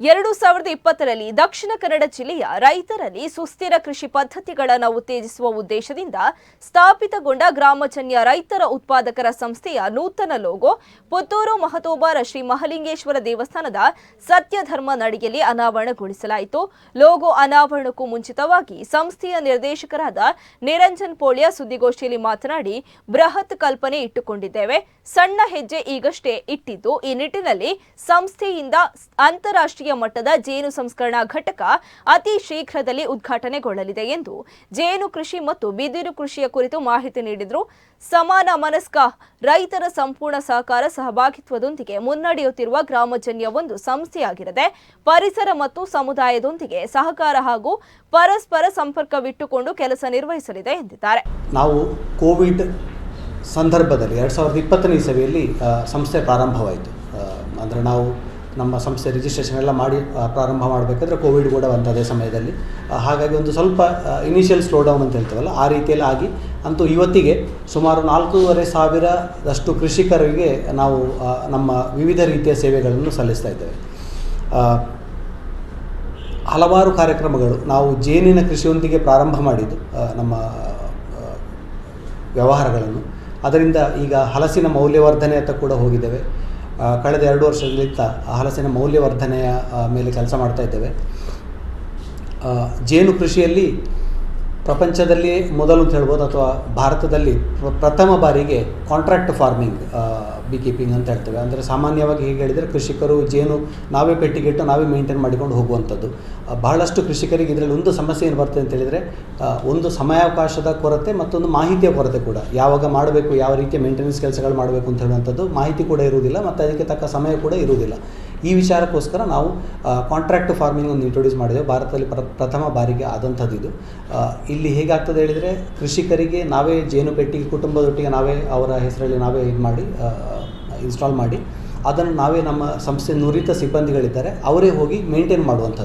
ಎರಡು ಸಾವಿರದ ಇಪ್ಪತ್ತರಲ್ಲಿ ದಕ್ಷಿಣ ಕನ್ನಡ ಜಿಲ್ಲೆಯ ರೈತರಲ್ಲಿ ಸುಸ್ಥಿರ ಕೃಷಿ ಪದ್ಧತಿಗಳನ್ನು ಉತ್ತೇಜಿಸುವ ಉದ್ದೇಶದಿಂದ ಸ್ಥಾಪಿತಗೊಂಡ ಗ್ರಾಮಜನ್ಯ ರೈತರ ಉತ್ಪಾದಕರ ಸಂಸ್ಥೆಯ ನೂತನ ಲೋಗೋ ಪುತ್ತೂರು ಮಹತೋಬಾರ ಶ್ರೀ ಮಹಲಿಂಗೇಶ್ವರ ದೇವಸ್ಥಾನದ ಸತ್ಯಧರ್ಮ ನಡಿಗೆಯಲ್ಲಿ ಅನಾವರಣಗೊಳಿಸಲಾಯಿತು. ಲೋಗೋ ಅನಾವರಣಕ್ಕೂ ಮುಂಚಿತವಾಗಿ ಸಂಸ್ಥೆಯ ನಿರ್ದೇಶಕರಾದ ನಿರಂಜನ್ ಪೋಳ್ಯ ಸುದ್ದಿಗೋಷ್ಠಿಯಲ್ಲಿ ಮಾತನಾಡಿ, ಬೃಹತ್ ಕಲ್ಪನೆ ಇಟ್ಟುಕೊಂಡಿದ್ದೇವೆ. ಸಣ್ಣ ಹೆಜ್ಜೆ ಈಗಷ್ಟೇ ಇಟ್ಟಿದ್ದು, ಈ ನಿಟ್ಟಿನಲ್ಲಿ ಸಂಸ್ಥೆಯಿಂದ ಅಂತಾರಾಷ್ಟ್ರೀಯ ಮಟ್ಟದ ಜೇನು ಸಂಸ್ಕರಣಾ ಘಟಕ ಅತಿ ಶೀಘ್ರದಲ್ಲಿ ಉದ್ಘಾಟನೆಗೊಳ್ಳಲಿದೆ ಎಂದು ಜೇನು ಕೃಷಿ ಮತ್ತು ಬಿದಿರು ಕೃಷಿಯ ಕುರಿತು ಮಾಹಿತಿ ನೀಡಿದರು. ಸಮಾನ ಮನಸ್ಕ ರೈತರ ಸಂಪೂರ್ಣ ಸಹಕಾರ ಸಹಭಾಗಿತ್ವದೊಂದಿಗೆ ಮುನ್ನಡೆಯುತ್ತಿರುವ ಗ್ರಾಮಜನ್ಯ ಒಂದು ಸಂಸ್ಥೆಯಾಗಿರದೆ, ಪರಿಸರ ಮತ್ತು ಸಮುದಾಯದೊಂದಿಗೆ ಸಹಕಾರ ಹಾಗೂ ಪರಸ್ಪರ ಸಂಪರ್ಕವಿಟ್ಟುಕೊಂಡು ಕೆಲಸ ನಿರ್ವಹಿಸಲಿದೆ ಎಂದಿದ್ದಾರೆ. ನಾವು ಕೋವಿಡ್ ಸಂದರ್ಭದಲ್ಲಿ ಎರಡು ಸಾವಿರದ ಇಪ್ಪತ್ತನೇ ಇಸವಿಯಲ್ಲಿ ಸಂಸ್ಥೆ ಪ್ರಾರಂಭವಾಯಿತು. ಅಂದರೆ ನಾವು ನಮ್ಮ ಸಂಸ್ಥೆ ರಿಜಿಸ್ಟ್ರೇಷನ್ ಎಲ್ಲ ಮಾಡಿ ಪ್ರಾರಂಭ ಮಾಡಬೇಕಾದ್ರೆ ಕೋವಿಡ್ ಕೂಡ ಬಂತು ಅದೇ ಸಮಯದಲ್ಲಿ ಹಾಗಾಗಿ ಒಂದು ಸ್ವಲ್ಪ ಇನಿಷಿಯಲ್ ಸ್ಲೋ ಡೌನ್ ಅಂತ ಹೇಳ್ತೇವಲ್ಲ, ಆ ರೀತಿಯಲ್ಲಿ ಆಗಿ ಅಂತೂ ಇವತ್ತಿಗೆ ಸುಮಾರು ನಾಲ್ಕೂವರೆ ಸಾವಿರದಷ್ಟು ಕೃಷಿಕರಿಗೆ ನಾವು ನಮ್ಮ ವಿವಿಧ ರೀತಿಯ ಸೇವೆಗಳನ್ನು ಸಲ್ಲಿಸ್ತಾ ಇದ್ದೇವೆ. ಹಲವಾರು ಕಾರ್ಯಕ್ರಮಗಳು ನಾವು ಜೇನಿನ ಕೃಷಿಯೊಂದಿಗೆ ಪ್ರಾರಂಭ ಮಾಡಿದ್ದು ನಮ್ಮ ವ್ಯವಹಾರಗಳನ್ನು. ಅದರಿಂದ ಈಗ ಹಲಸಿನ ಮೌಲ್ಯವರ್ಧನೆಯತ್ತ ಕೂಡ ಹೋಗಿದ್ದೇವೆ. ಕಳೆದ ಎರಡು ವರ್ಷಗಳಿಂದ ಹಲಸಿನ ಮೌಲ್ಯವರ್ಧನೆಯ ಮೇಲೆ ಕೆಲಸ ಮಾಡ್ತಾ ಇದ್ದೇವೆ. ಜೇನು ಕೃಷಿಯಲ್ಲಿ ಪ್ರಪಂಚದಲ್ಲಿ ಮೊದಲು ಅಂತ ಹೇಳ್ಬೋದು ಅಥವಾ ಭಾರತದಲ್ಲಿ ಪ್ರಥಮ ಬಾರಿಗೆ ಕಾಂಟ್ರಾಕ್ಟ್ ಫಾರ್ಮಿಂಗ್ ಬಿ ಕೀಪಿಂಗ್ ಅಂತ ಹೇಳ್ತೇವೆ. ಅಂದರೆ ಸಾಮಾನ್ಯವಾಗಿ ಹೇಗೆ ಹೇಳಿದರೆ ಕೃಷಿಕರು ಜೇನು ನಾವೇ ಪೆಟ್ಟಿಗೆಟ್ಟು ನಾವೇ ಮೇಂಟೈನ್ ಮಾಡಿಕೊಂಡು ಹೋಗುವಂಥದ್ದು. ಬಹಳಷ್ಟು ಕೃಷಿಕರಿಗೆ ಇದರಲ್ಲಿ ಒಂದು ಸಮಸ್ಯೆ ಏನು ಬರ್ತದೆ ಅಂತ ಹೇಳಿದರೆ ಒಂದು ಸಮಯಾವಕಾಶದ ಕೊರತೆ ಮತ್ತೊಂದು ಮಾಹಿತಿಯ ಕೊರತೆ ಕೂಡ. ಯಾವಾಗ ಮಾಡಬೇಕು, ಯಾವ ರೀತಿಯ ಮೇಂಟೆನೆನ್ಸ್ ಕೆಲಸಗಳು ಮಾಡಬೇಕು ಅಂತ ಹೇಳುವಂಥದ್ದು ಮಾಹಿತಿ ಕೂಡ ಇರುವುದಿಲ್ಲ, ಮತ್ತು ಅದಕ್ಕೆ ತಕ್ಕ ಸಮಯ ಕೂಡ ಇರುವುದಿಲ್ಲ. ಈ ವಿಚಾರಕ್ಕೋಸ್ಕರ ನಾವು ಕಾಂಟ್ರಾಕ್ಟ್ ಫಾರ್ಮಿಂಗ್ ಒಂದು ಇಂಟ್ರೊಡ್ಯೂಸ್ ಮಾಡಿದ್ದೇವೆ. ಭಾರತದಲ್ಲಿ ಪ್ರ, ಪ್ರಥಮ ಬಾರಿಗೆ ಆದಂಥದ್ದು ಇದು. ಇಲ್ಲಿ ಹೇಗಾಗ್ತದೆ ಹೇಳಿದರೆ, ಕೃಷಿಕರಿಗೆ ನಾವೇ ಜೇನು ಪೆಟ್ಟಿಗೆ, ಕುಟುಂಬದೊಟ್ಟಿಗೆ ನಾವೇ ಅವರ ಹೆಸರಲ್ಲಿ ನಾವೇ ಇದು ಮಾಡಿ ಇನ್ಸ್ಟಾಲ್ ಮಾಡಿ. ಅದನ್ನು ನಾವೇ ನಮ್ಮ ಸಂಸ್ಥೆ ನುರಿತ ಸಿಬ್ಬಂದಿಗಳಿದ್ದಾರೆ. ಅವರೇ ಹೋಗಿ ಮೇಂಟೈನ್ ಮಾಡುವಂಥದ್ದು.